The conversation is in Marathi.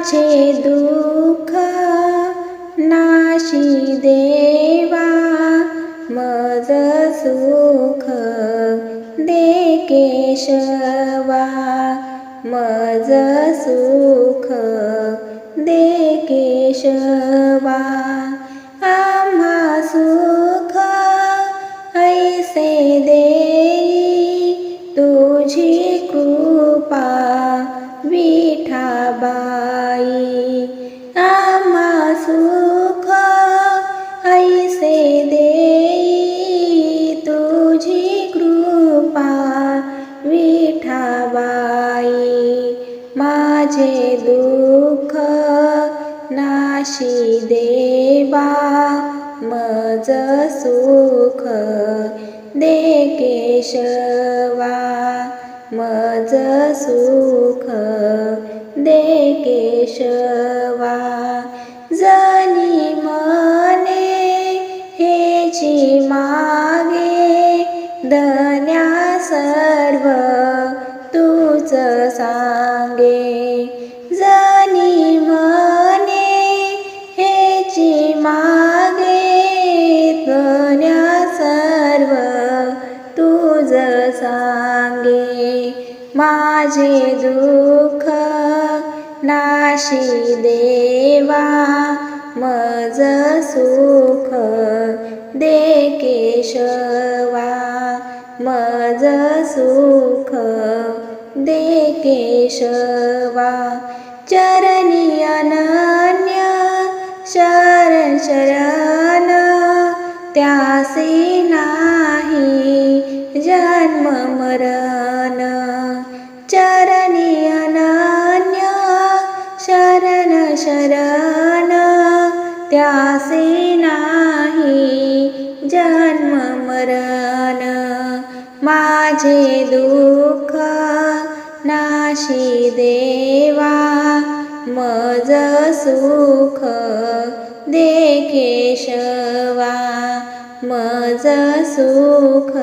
माझे दुःख नाशी देवा मज सुख दे केशवा मज सुख दे केशवा आम्हा सुख ऐसे दे सुख ऐसे देई तुझी कृपा विठाबाई. माझे दुःख नाशी देवा मज सुख दे केशवा. मज सुख दे केशवा. करण्या सर्व तूच सांगे. जनी मने हेची मागे करण्या सर्व तुझ सांगे. माझे दुःख नाशी देवा मज सुख दे मज सुख दे केशवा चरणी अनन्य शरण शरण त्यासी नाही जन्म मरण. चरणी अनन्य शरण शरण त्यासी नाही माझे दुःख नाशी देवा मज सुख दे केशवा मज सुख